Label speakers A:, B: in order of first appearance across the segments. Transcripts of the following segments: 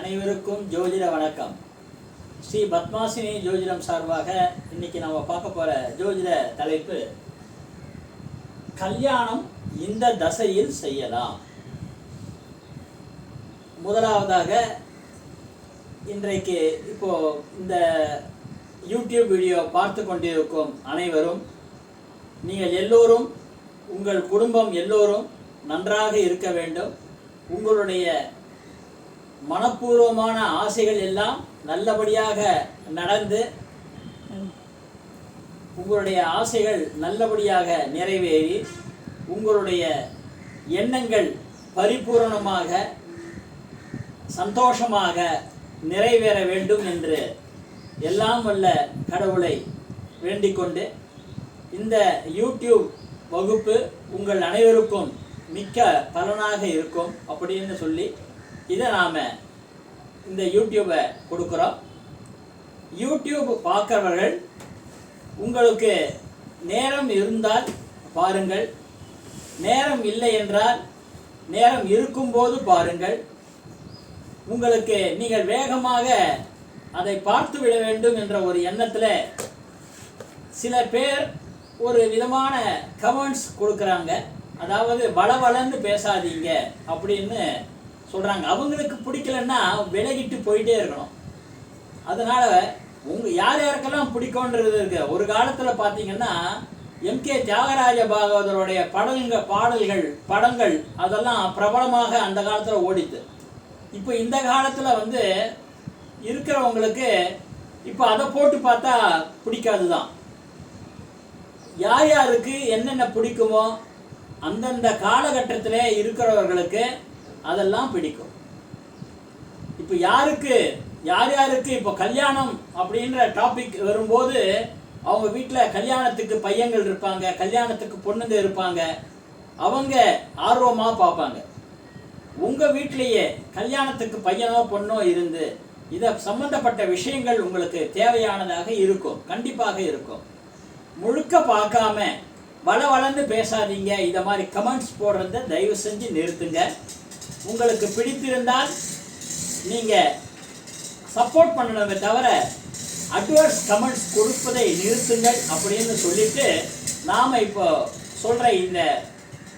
A: அனைவருக்கும் ஜோதிட வணக்கம் ஸ்ரீ பத்மாசினி ஜோதிடம் சார்பாக இன்னைக்கு நம்ம பார்க்க போற ஜோதிட தலைப்பு கல்யாணம் இந்த தசையில் செய்யலாம் முதலாவதாக இன்றைக்கு இப்போ இந்த யூடியூப் வீடியோ பார்த்து கொண்டிருக்கும் அனைவரும் நீங்கள் எல்லோரும் உங்கள் குடும்பம் எல்லோரும் நன்றாக இருக்க வேண்டும் உங்களுடைய மனப்பூர்வமான ஆசைகள் எல்லாம் நல்லபடியாக நடந்து உங்களுடைய ஆசைகள் நல்லபடியாக நிறைவேறி உங்களுடைய எண்ணங்கள் பரிபூரணமாக சந்தோஷமாக நிறைவேற வேண்டும் என்று எல்லாம் வல்ல கடவுளை வேண்டிக்கொண்டு இந்த யூடியூப் வகுப்பு உங்கள் அனைவருக்கும் மிக்க பலனாக இருக்கும் அப்படின்னு சொல்லி இதை நாம் இந்த யூடியூப்பை கொடுக்குறோம் யூடியூப் பார்க்குறவர்கள் உங்களுக்கு நேரம் இருந்தால் பாருங்கள் நேரம் இல்லை என்றால் நேரம் இருக்கும்போது பாருங்கள் உங்களுக்கு நீங்கள் வேகமாக அதை பார்த்து விட வேண்டும் என்ற ஒரு எண்ணத்தில் சில பேர் ஒரு விதமான கமெண்ட்ஸ் கொடுக்குறாங்க அதாவது வளர்ந்து பேசாதீங்க அப்படின்னு சொல்கிறாங்க அவங்களுக்கு பிடிக்கலன்னா விலகிட்டு போயிட்டே இருக்கணும் அதனால் உங்கள் யார் யாருக்கெல்லாம் பிடிக்கும்ன்றது இருக்கு ஒரு காலத்தில் பார்த்தீங்கன்னா எம்கே தியாகராஜ பாகவதருடைய படங்க பாடல்கள் படங்கள் அதெல்லாம் பிரபலமாக அந்த காலத்தில் ஓடித்து இப்போ இந்த காலத்தில் வந்து இருக்கிறவங்களுக்கு இப்போ அதை போட்டு பார்த்தா பிடிக்காது தான் யார் யாருக்கு என்னென்ன பிடிக்குமோ அந்தந்த காலகட்டத்தில் இருக்கிறவர்களுக்கு அதெல்லாம் பிடிக்கும் இப்போ யாருக்கு யார் யாருக்கு இப்போ கல்யாணம் அப்படின்ற டாபிக் வரும்போது அவங்க வீட்டில் கல்யாணத்துக்கு பையங்கள் இருப்பாங்க கல்யாணத்துக்கு பொண்ணுங்க இருப்பாங்க அவங்க ஆர்வமாக பார்ப்பாங்க உங்கள் வீட்டிலேயே கல்யாணத்துக்கு பையனோ பொண்ணோ இருந்து இதை சம்பந்தப்பட்ட விஷயங்கள் உங்களுக்கு தேவையானதாக இருக்கும் கண்டிப்பாக இருக்கும் முழுக்க பார்க்காம வள வளர்ந்து பேசாதீங்க இதை மாதிரி கமெண்ட்ஸ் போடுறத தயவு செஞ்சு நிறுத்துங்க உங்களுக்கு பிடித்திருந்தால் நீங்கள் சப்போர்ட் பண்ணணுமே தவிர அட்வர்ஸ் கமெண்ட்ஸ் கொடுப்பதை நிறுத்துங்கள் அப்படின்னு சொல்லிட்டு நாம் இப்போ சொல்கிற இந்த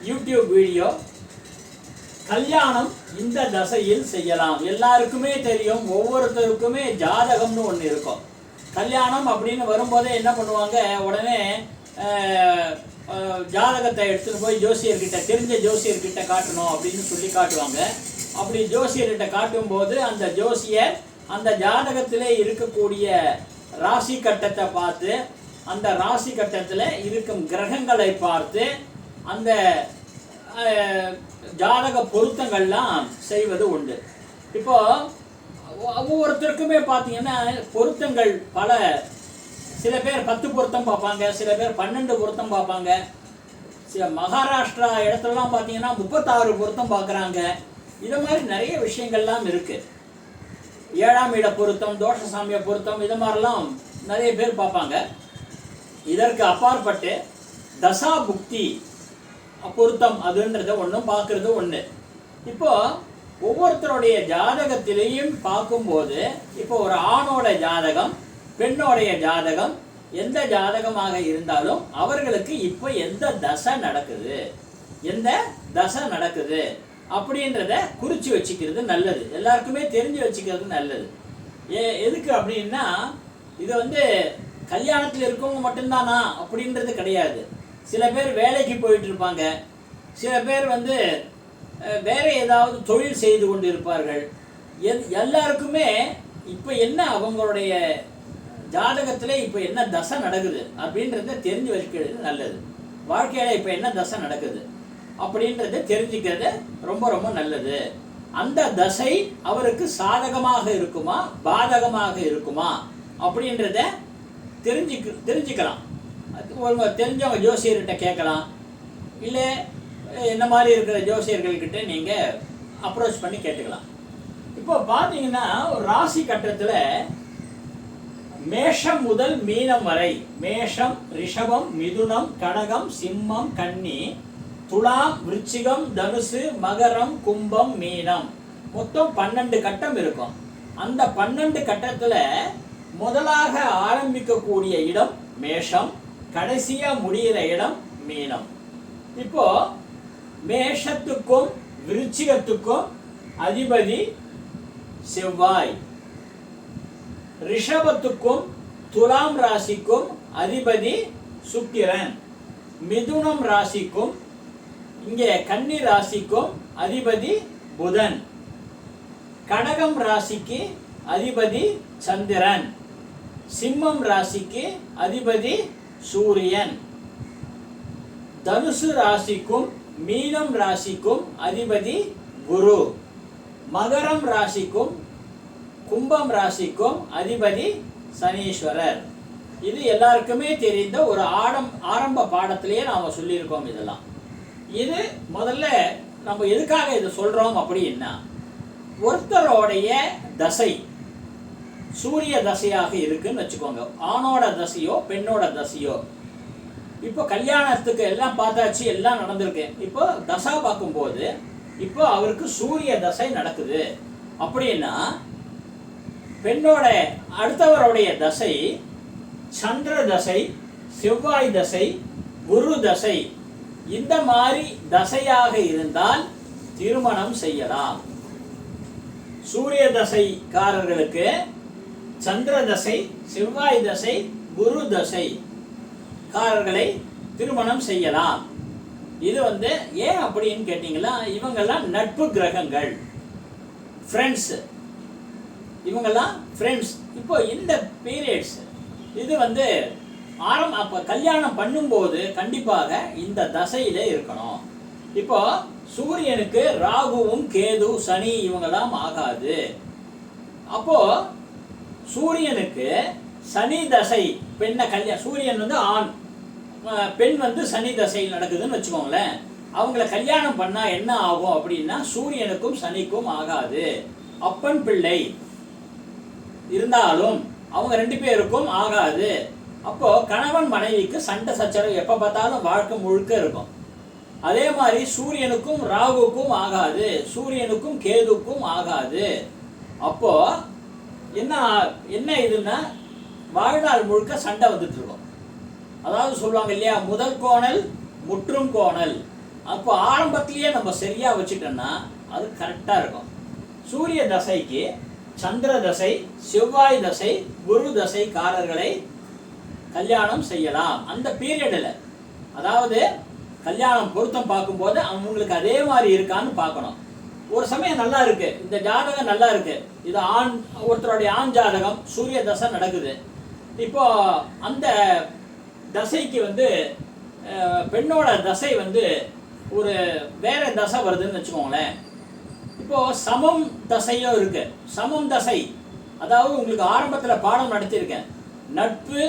A: யூடியூப் வீடியோ கல்யாணம் இந்த தசையில் செய்யலாம் எல்லாருக்குமே தெரியும் ஒவ்வொருத்தருக்குமே ஜாதகம்னு ஒன்று இருக்கும் கல்யாணம் அப்படின்னு வரும்போதே என்ன பண்ணுவாங்க உடனே ஜாதகத்தை எடுத்துகிட்டு போய் ஜோசியர்கிட்ட தெரிஞ்ச ஜோசியர்கிட்ட காட்டணும் அப்படின்னு சொல்லி காட்டுவாங்க அப்படி ஜோசியர்கிட்ட காட்டும்போது அந்த ஜோசியர் அந்த ஜாதகத்திலே இருக்கக்கூடிய ராசி கட்டத்தை பார்த்து அந்த ராசி கட்டத்தில் இருக்கும் கிரகங்களை பார்த்து அந்த ஜாதக பொருத்தங்கள்லாம் செய்வது உண்டு இப்போ ஒவ்வொருத்தருக்குமே பார்த்தீங்கன்னா பொருத்தங்கள் பல சில பேர் பத்து பொருத்தம் பார்ப்பாங்க சில பேர் பன்னெண்டு பொருத்தம் பார்ப்பாங்க சில மகாராஷ்டிரா இடத்துலலாம் பார்த்தீங்கன்னா முப்பத்தாறு பொருத்தம் பார்க்குறாங்க இது மாதிரி நிறைய விஷயங்கள்லாம் இருக்குது ஏழாம் இட பொருத்தம் தோஷசாமிய பொருத்தம் இது மாதிரிலாம் நிறைய பேர் பார்ப்பாங்க இதற்கு அப்பாற்பட்டு தசா புக்தி பொருத்தம் அதுன்றத ஒன்றும் பார்க்குறது ஒன்று இப்போது ஒவ்வொருத்தருடைய ஜாதகத்திலையும் பார்க்கும்போது இப்போ ஒரு ஆணோட ஜாதகம் பெண்ணோடைய ஜாதகம் எந்த ஜாதகமாக இருந்தாலும் அவர்களுக்கு இப்போ எந்த தசை நடக்குது எந்த தசை நடக்குது அப்படின்றத குறித்து வச்சுக்கிறது நல்லது எல்லாருக்குமே தெரிஞ்சு வச்சுக்கிறது நல்லது ஏ எதுக்கு அப்படின்னா இது வந்து கல்யாணத்தில் இருக்கவங்க மட்டும்தானா அப்படின்றது கிடையாது சில பேர் வேலைக்கு போயிட்டு இருப்பாங்க சில பேர் வந்து வேற ஏதாவது தொழில் செய்து கொண்டு இருப்பார்கள் எல்லாருக்குமே இப்போ என்ன அவங்களுடைய ஜாதகத்துல இப்போ என்ன தசை நடக்குது அப்படின்றத தெரிஞ்சு வச்சுக்கிறது நல்லது வாழ்க்கையில் இப்போ என்ன தசை நடக்குது அப்படின்றத தெரிஞ்சுக்கிறது ரொம்ப ரொம்ப நல்லது அந்த தசை அவருக்கு சாதகமாக இருக்குமா பாதகமாக இருக்குமா அப்படின்றத தெரிஞ்சுக்க தெரிஞ்சுக்கலாம் தெரிஞ்சவங்க ஜோசியர்கிட்ட கேட்கலாம் இல்லை என்ன மாதிரி இருக்கிற ஜோசியர்கள்கிட்ட நீங்கள் அப்ரோச் பண்ணி கேட்டுக்கலாம் இப்போ பார்த்தீங்கன்னா ராசி கட்டத்தில் மேஷம் முதல் மீனம் வரை மேஷம் ரிஷபம் மிதுனம் கடகம் சிம்மம் கன்னி துலாம் விருச்சிகம் தனுசு மகரம் கும்பம் மீனம் மொத்தம் பன்னெண்டு கட்டம் இருக்கும் அந்த பன்னெண்டு கட்டத்தில் முதலாக ஆரம்பிக்கக்கூடிய இடம் மேஷம் கடைசியாக முடிகிற இடம் மீனம் இப்போ மேஷத்துக்கும் விருச்சிகத்துக்கும் அதிபதி செவ்வாய் ரிஷபத்துக்கும் துலாம் ராசிக்கும் அதிபதி சுக்கிரன் மிதுனம் ராசிக்கும் இங்கே கன்னி ராசிக்கும் அதிபதி புதன் கடகம் ராசிக்கு அதிபதி சந்திரன் சிம்மம் ராசிக்கு அதிபதி சூரியன் தனுசு ராசிக்கும் மீனம் ராசிக்கும் அதிபதி குரு மகரம் ராசிக்கும் கும்பம் ராசிக்கும் அதிபதி சனீஸ்வரர் இது எல்லாருக்குமே தெரிந்த ஒரு ஆடம் ஆரம்ப பாடத்திலேயே நாம் சொல்லியிருக்கோம் இதெல்லாம் இது முதல்ல நம்ம எதுக்காக இதை சொல்கிறோம் அப்படின்னா ஒருத்தரோடைய தசை சூரிய தசையாக இருக்குன்னு வச்சுக்கோங்க ஆணோட தசையோ பெண்ணோட தசையோ இப்போ கல்யாணத்துக்கு எல்லாம் பார்த்தாச்சு எல்லாம் நடந்திருக்கு இப்போ தசா பார்க்கும்போது இப்போ அவருக்கு சூரிய தசை நடக்குது அப்படின்னா பெண்ணோட அடுத்தவருடைய தசை சந்திர தசை செவ்வாய் தசை குரு தசை இந்த மாதிரி தசையாக இருந்தால் திருமணம் செய்யலாம் சூரிய தசைக்காரர்களுக்கு சந்திர தசை செவ்வாய் தசை குரு தசை காரர்களை திருமணம் செய்யலாம் இது வந்து ஏன் அப்படின்னு கேட்டிங்களா இவங்கெல்லாம் நட்பு கிரகங்கள் ஃப்ரெண்ட்ஸு இவங்கெல்லாம் ஃப்ரெண்ட்ஸ் இப்போ இந்த பீரியட்ஸ் இது வந்து ஆரம் அப்போ கல்யாணம் பண்ணும்போது கண்டிப்பாக இந்த தசையில இருக்கணும் இப்போ சூரியனுக்கு ராகுவும் கேது சனி இவங்கெல்லாம் ஆகாது அப்போ சூரியனுக்கு சனி தசை பெண்ணை கல்யாணம் சூரியன் வந்து ஆண் பெண் வந்து சனி தசையில் நடக்குதுன்னு வச்சுக்கோங்களேன் அவங்கள கல்யாணம் பண்ணால் என்ன ஆகும் அப்படின்னா சூரியனுக்கும் சனிக்கும் ஆகாது அப்பன் பிள்ளை இருந்தாலும் அவங்க ரெண்டு பேருக்கும் ஆகாது அப்போ கணவன் மனைவிக்கு சண்டை சச்சரவு எப்போ பார்த்தாலும் வாழ்க்கை முழுக்க இருக்கும் அதே மாதிரி சூரியனுக்கும் ராகுக்கும் ஆகாது சூரியனுக்கும் கேதுக்கும் ஆகாது அப்போ என்ன என்ன இதுன்னா வாழ்நாள் முழுக்க சண்டை வந்துட்டு இருக்கும் அதாவது சொல்லுவாங்க இல்லையா முதல் கோணல் முற்றும் கோணல் அப்போ ஆரம்பத்திலேயே நம்ம சரியாக வச்சுட்டோம்னா அது கரெக்டாக இருக்கும் சூரிய தசைக்கு சந்திர தசை செவ்வாய் தசை குரு தசைக்காரர்களை கல்யாணம் செய்யலாம் அந்த பீரியடில் அதாவது கல்யாணம் பொருத்தம் பார்க்கும்போது அவங்களுக்கு அதே மாதிரி இருக்கான்னு பார்க்கணும் ஒரு சமயம் நல்லா இருக்கு இந்த ஜாதகம் நல்லா இருக்கு இது ஆண் ஒருத்தருடைய ஆண் ஜாதகம் சூரிய தசை நடக்குது இப்போ அந்த தசைக்கு வந்து பெண்ணோட தசை வந்து ஒரு வேற தசை வருதுன்னு வச்சுக்கோங்களேன் இப்போது சமம் தசையும் இருக்குது சமம் தசை அதாவது உங்களுக்கு ஆரம்பத்தில் பாடம் நடத்தியிருக்கேன் நட்பு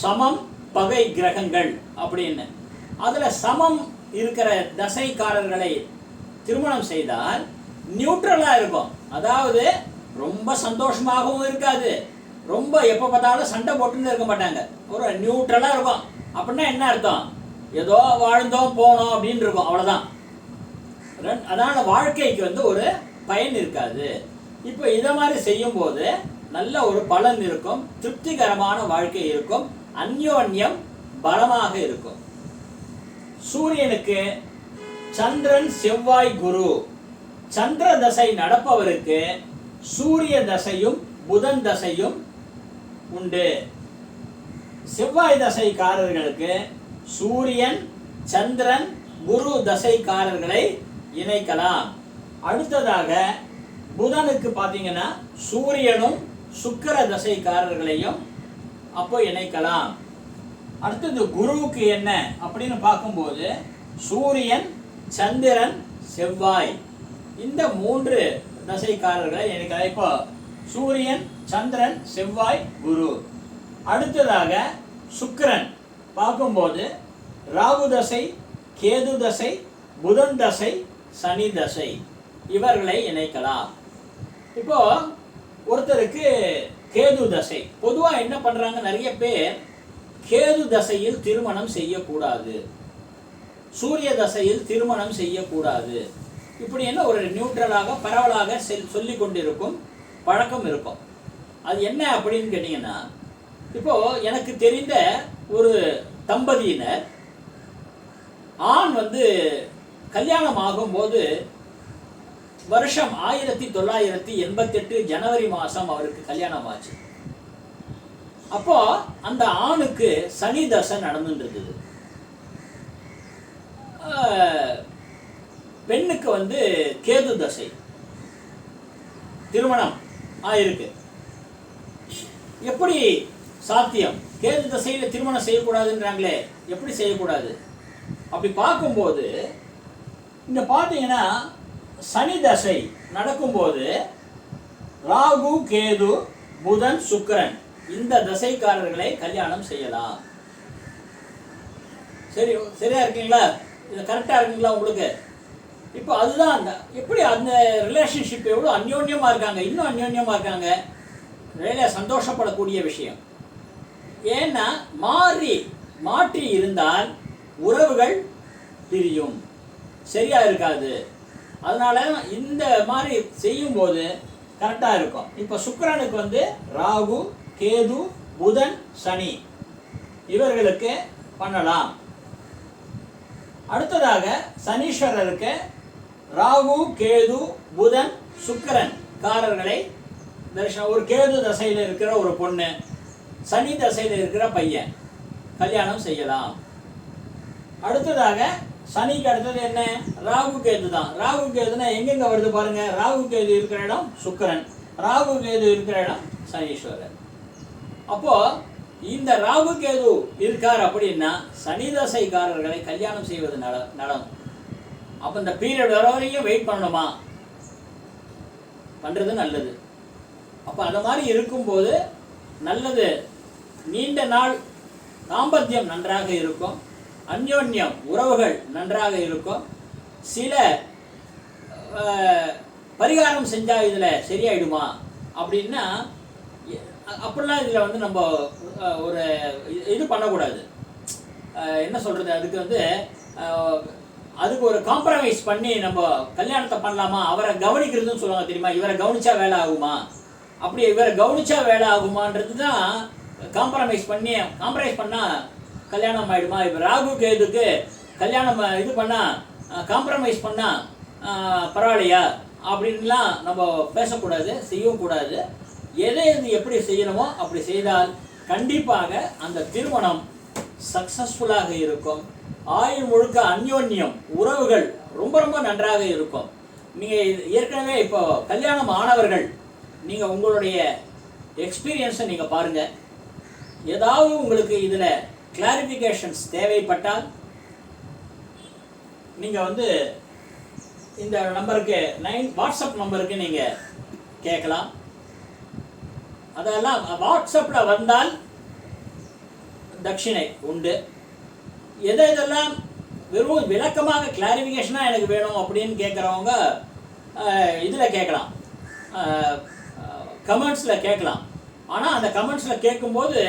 A: சமம் பகை கிரகங்கள் அப்படின்னு அதில் சமம் இருக்கிற தசைக்காரர்களை திருமணம் செய்தால் நியூட்ரலாக இருக்கும் அதாவது ரொம்ப சந்தோஷமாகவும் இருக்காது ரொம்ப எப்போ பார்த்தாலும் சண்டை போட்டுன்னு இருக்க மாட்டாங்க ஒரு நியூட்ரலாக இருக்கும் அப்படின்னா என்ன அர்த்தம் ஏதோ வாழ்ந்தோம் போனோம் அப்படின்னு இருக்கும் அவ்வளோதான் அதனால் வாழ்க்கைக்கு வந்து ஒரு பயன் இருக்காது இப்போ இதை மாதிரி செய்யும்போது நல்ல ஒரு பலன் இருக்கும் திருப்திகரமான வாழ்க்கை இருக்கும் அந்யோன்யம் பலமாக இருக்கும் சூரியனுக்கு சந்திரன் செவ்வாய் குரு சந்திர தசை நடப்பவருக்கு சூரிய தசையும் புதன் தசையும் உண்டு செவ்வாய் தசைக்காரர்களுக்கு சூரியன் சந்திரன் குரு தசைக்காரர்களை இணைக்கலாம் அடுத்ததாக புதனுக்கு பார்த்தீங்கன்னா சூரியனும் சுக்கர தசைக்காரர்களையும் அப்போ இணைக்கலாம் அடுத்தது குருவுக்கு என்ன அப்படின்னு பார்க்கும்போது சூரியன் சந்திரன் செவ்வாய் இந்த மூன்று தசைக்காரர்களை இணைக்கலாம் இப்போ சூரியன் சந்திரன் செவ்வாய் குரு அடுத்ததாக சுக்கரன் பார்க்கும்போது ராகு தசை கேது தசை புதன் தசை சனி தசை இவர்களை இணைக்கலாம் இப்போ ஒருத்தருக்கு கேது தசை பொதுவாக என்ன பண்ணுறாங்க நிறைய பேர் கேது தசையில் திருமணம் செய்யக்கூடாது சூரிய தசையில் திருமணம் செய்யக்கூடாது இப்படி என்ன ஒரு நியூட்ரலாக பரவலாக செல் சொல்லி கொண்டிருக்கும் பழக்கம் இருக்கும் அது என்ன அப்படின்னு கேட்டிங்கன்னா இப்போது எனக்கு தெரிந்த ஒரு தம்பதியினர் ஆண் வந்து கல்யாணம் ஆகும்போது வருஷம் ஆயிரத்தி தொள்ளாயிரத்தி எண்பத்தெட்டு ஜனவரி மாதம் அவருக்கு கல்யாணம் ஆச்சு அப்போ அந்த ஆணுக்கு சனி தசை நடந்துட்டு பெண்ணுக்கு வந்து கேது தசை திருமணம் ஆயிருக்கு எப்படி சாத்தியம் கேது தசையில் திருமணம் செய்யக்கூடாதுன்றாங்களே எப்படி செய்யக்கூடாது அப்படி பார்க்கும்போது இந்த பார்த்தீங்கன்னா சனி தசை நடக்கும்போது ராகு கேது புதன் சுக்கரன் இந்த தசைக்காரர்களை கல்யாணம் செய்யலாம் சரி சரியா இருக்கீங்களா இது கரெக்டாக இருக்குங்களா உங்களுக்கு இப்போ அதுதான் அந்த எப்படி அந்த ரிலேஷன்ஷிப் எவ்வளோ அந்யோன்யமாக இருக்காங்க இன்னும் அந்யோன்யமாக இருக்காங்க நிறைய சந்தோஷப்படக்கூடிய விஷயம் ஏன்னா மாறி மாற்றி இருந்தால் உறவுகள் பிரியும் சரியாக இருக்காது அதனால் இந்த மாதிரி செய்யும்போது கரெக்டாக இருக்கும் இப்போ சுக்கரனுக்கு வந்து ராகு கேது புதன் சனி இவர்களுக்கு பண்ணலாம் அடுத்ததாக சனீஸ்வரருக்கு ராகு கேது புதன் சுக்கரன் காரர்களை தரிசனம் ஒரு கேது தசையில் இருக்கிற ஒரு பொண்ணு சனி தசையில் இருக்கிற பையன் கல்யாணம் செய்யலாம் அடுத்ததாக சனிக்கு அடுத்தது என்ன ராகு கேது தான் ராகு கேதுன்னா எங்கெங்க வருது பாருங்க ராகு கேது இருக்கிற இடம் சுக்கரன் ராகு கேது இருக்கிற இடம் சனீஸ்வரன் அப்போ இந்த ராகு கேது இருக்கார் அப்படின்னா சனி தசைக்காரர்களை கல்யாணம் செய்வது நட நடக்கும் அப்போ இந்த பீரியட் வர வரைக்கும் வெயிட் பண்ணணுமா பண்ணுறது நல்லது அப்போ அந்த மாதிரி இருக்கும்போது நல்லது நீண்ட நாள் தாம்பத்தியம் நன்றாக இருக்கும் அந்யோன்யம் உறவுகள் நன்றாக இருக்கும் சில பரிகாரம் செஞ்சால் இதில் சரியாயிடுமா அப்படின்னா அப்படிலாம் இதில் வந்து நம்ம ஒரு இது பண்ணக்கூடாது என்ன சொல்கிறது அதுக்கு வந்து அதுக்கு ஒரு காம்ப்ரமைஸ் பண்ணி நம்ம கல்யாணத்தை பண்ணலாமா அவரை கவனிக்கிறதுன்னு சொல்லுவாங்க தெரியுமா இவரை கவனிச்சா வேலை ஆகுமா அப்படி இவரை கவனிச்சா வேலை ஆகுமான்றது தான் காம்ப்ரமைஸ் பண்ணி காம்ப்ரமைஸ் பண்ணால் கல்யாணம் ஆகிடுமா இப்போ ராகு கேதுக்கு கல்யாணம் இது பண்ணால் காம்ப்ரமைஸ் பண்ணால் பரவாயில்லையா அப்படின்லாம் நம்ம பேசக்கூடாது செய்யவும் கூடாது எதை இது எப்படி செய்யணுமோ அப்படி செய்தால் கண்டிப்பாக அந்த திருமணம் சக்ஸஸ்ஃபுல்லாக இருக்கும் ஆயுள் முழுக்க அந்யோன்யம் உறவுகள் ரொம்ப ரொம்ப நன்றாக இருக்கும் நீங்கள் ஏற்கனவே இப்போ கல்யாணம் ஆனவர்கள் நீங்கள் உங்களுடைய எக்ஸ்பீரியன்ஸை நீங்கள் பாருங்கள் ஏதாவது உங்களுக்கு இதில் கிளாரிஃபிகேஷன்ஸ் தேவைப்பட்டால் நீங்கள் வந்து இந்த நம்பருக்கு நைன் வாட்ஸ்அப் நம்பருக்கு நீங்கள் கேட்கலாம் அதெல்லாம் வாட்ஸ்அப்பில் வந்தால் தட்சிணை உண்டு எதை இதெல்லாம் வெறும் விளக்கமாக கிளாரிஃபிகேஷனாக எனக்கு வேணும் அப்படின்னு கேட்குறவங்க இதில் கேட்கலாம் கமெண்ட்ஸில் கேட்கலாம் ஆனால் அந்த கமெண்ட்ஸில் கேட்கும்போது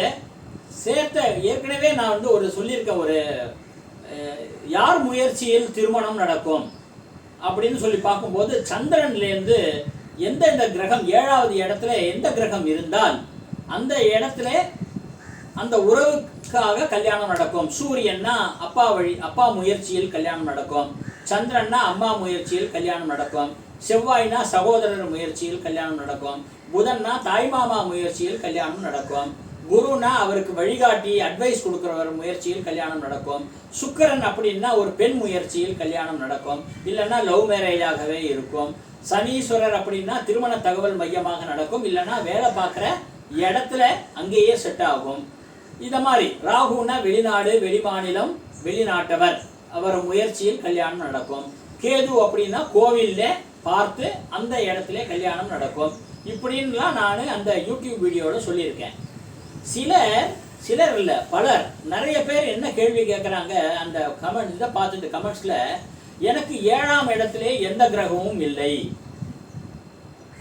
A: சேர்த்த ஏற்கனவே நான் வந்து ஒரு சொல்லியிருக்க ஒரு யார் முயற்சியில் திருமணம் நடக்கும் அப்படின்னு சொல்லி பார்க்கும்போது சந்திரன்லேருந்து எந்தெந்த கிரகம் ஏழாவது இடத்துல எந்த கிரகம் இருந்தால் அந்த இடத்துல அந்த உறவுக்காக கல்யாணம் நடக்கும் சூரியன்னா அப்பா வழி அப்பா முயற்சியில் கல்யாணம் நடக்கும் சந்திரன்னா அம்மா முயற்சியில் கல்யாணம் நடக்கும் செவ்வாய்னா சகோதரர் முயற்சியில் கல்யாணம் நடக்கும் புதன்னா தாய்மாமா முயற்சியில் கல்யாணம் நடக்கும் குருனா அவருக்கு வழிகாட்டி அட்வைஸ் கொடுக்குறவர் முயற்சியில் கல்யாணம் நடக்கும் சுக்கரன் அப்படின்னா ஒரு பெண் முயற்சியில் கல்யாணம் நடக்கும் இல்லைன்னா லவ் மேரேஜாகவே இருக்கும் சனீஸ்வரர் அப்படின்னா திருமண தகவல் மையமாக நடக்கும் இல்லைன்னா வேலை பார்க்குற இடத்துல அங்கேயே செட் ஆகும் இதை மாதிரி ராகுனா வெளிநாடு வெளிமாநிலம் வெளிநாட்டவர் அவர் முயற்சியில் கல்யாணம் நடக்கும் கேது அப்படின்னா கோவிலில் பார்த்து அந்த இடத்துல கல்யாணம் நடக்கும் இப்படின்லாம் நான் அந்த யூடியூப் வீடியோவில் சொல்லியிருக்கேன் சிலர் சிலர் இல்லை பலர் நிறைய பேர் என்ன கேள்வி கேட்குறாங்க அந்த கமெண்ட் இதை பார்த்துட்டு கமெண்ட்ஸில் எனக்கு ஏழாம் இடத்துல எந்த கிரகமும் இல்லை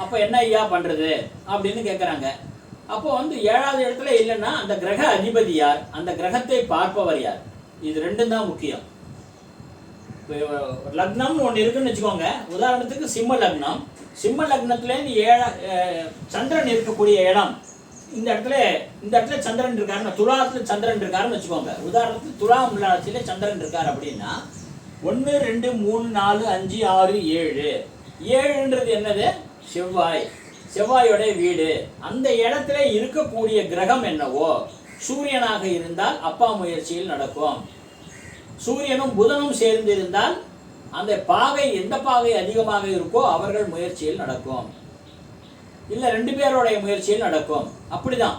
A: அப்போ என்ன ஐயா பண்ணுறது அப்படின்னு கேட்குறாங்க அப்போ வந்து ஏழாவது இடத்துல இல்லைன்னா அந்த கிரக அதிபதி யார் அந்த கிரகத்தை பார்ப்பவர் யார் இது ரெண்டும் தான் முக்கியம் லக்னம்னு ஒன்று இருக்குன்னு வச்சுக்கோங்க உதாரணத்துக்கு சிம்ம லக்னம் சிம்ம லக்னத்துலேருந்து ஏழா சந்திரன் இருக்கக்கூடிய இடம் இந்த இடத்துல இந்த இடத்துல சந்திரன் இருக்காருன்னு துலாத்துல சந்திரன் இருக்காருன்னு வச்சுக்கோங்க உதாரணத்துக்கு துலா முல்லாட்சியில சந்திரன் இருக்கார் அப்படின்னா ஒன்று ரெண்டு மூணு நாலு அஞ்சு ஆறு ஏழு ஏழுன்றது என்னது செவ்வாய் செவ்வாயோடைய வீடு அந்த இடத்துல இருக்கக்கூடிய கிரகம் என்னவோ சூரியனாக இருந்தால் அப்பா முயற்சியில் நடக்கும் சூரியனும் புதனும் சேர்ந்து இருந்தால் அந்த பாகை எந்த பாகை அதிகமாக இருக்கோ அவர்கள் முயற்சியில் நடக்கும் இல்லை ரெண்டு பேருடைய முயற்சியில் நடக்கும் அப்படிதான்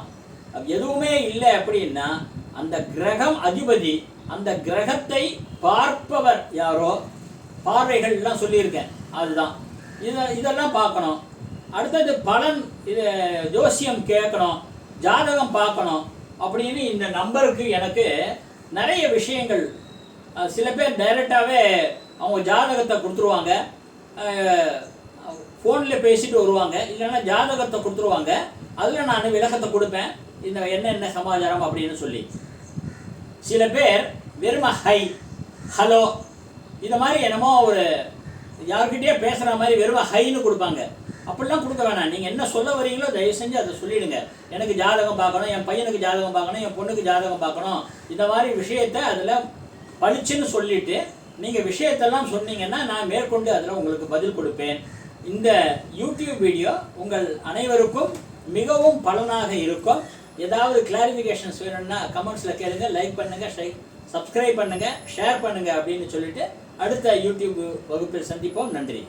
A: எதுவுமே இல்லை அப்படின்னா அந்த கிரகம் அதிபதி அந்த கிரகத்தை பார்ப்பவர் யாரோ பார்வைகள்லாம் சொல்லியிருக்கேன் அதுதான் இதை இதெல்லாம் பார்க்கணும் அடுத்தது பலன் இது ஜோசியம் கேட்கணும் ஜாதகம் பார்க்கணும் அப்படின்னு இந்த நம்பருக்கு எனக்கு நிறைய விஷயங்கள் சில பேர் டைரெக்டாகவே அவங்க ஜாதகத்தை கொடுத்துருவாங்க ஃபோனில் பேசிட்டு வருவாங்க இல்லைன்னா ஜாதகத்தை கொடுத்துருவாங்க அதில் நான் விளக்கத்தை கொடுப்பேன் இந்த என்னென்ன சமாச்சாரம் அப்படின்னு சொல்லி சில பேர் வெறும ஹை ஹலோ இந்த மாதிரி என்னமோ ஒரு யார்கிட்டயே பேசுகிற மாதிரி வெறும ஹைன்னு கொடுப்பாங்க அப்படிலாம் கொடுக்க வேணாம் நீங்கள் என்ன சொல்ல வரீங்களோ தயவு செஞ்சு அதை சொல்லிவிடுங்க எனக்கு ஜாதகம் பார்க்கணும் என் பையனுக்கு ஜாதகம் பார்க்கணும் என் பொண்ணுக்கு ஜாதகம் பார்க்கணும் இந்த மாதிரி விஷயத்த அதில் பளிச்சுன்னு சொல்லிவிட்டு நீங்கள் விஷயத்தெல்லாம் சொன்னீங்கன்னா நான் மேற்கொண்டு அதில் உங்களுக்கு பதில் கொடுப்பேன் இந்த யூடியூப் வீடியோ உங்கள் அனைவருக்கும் மிகவும் பலனாக இருக்கும் ஏதாவது கிளாரிஃபிகேஷன்ஸ் வேணும்னா கமெண்ட்ஸில் கேளுங்க லைக் பண்ணுங்கள் சப்ஸ்கிரைப் பண்ணுங்கள் ஷேர் பண்ணுங்கள் அப்படின்னு சொல்லிட்டு அடுத்த யூடியூப் வகுப்பில் சந்திப்போம் நன்றி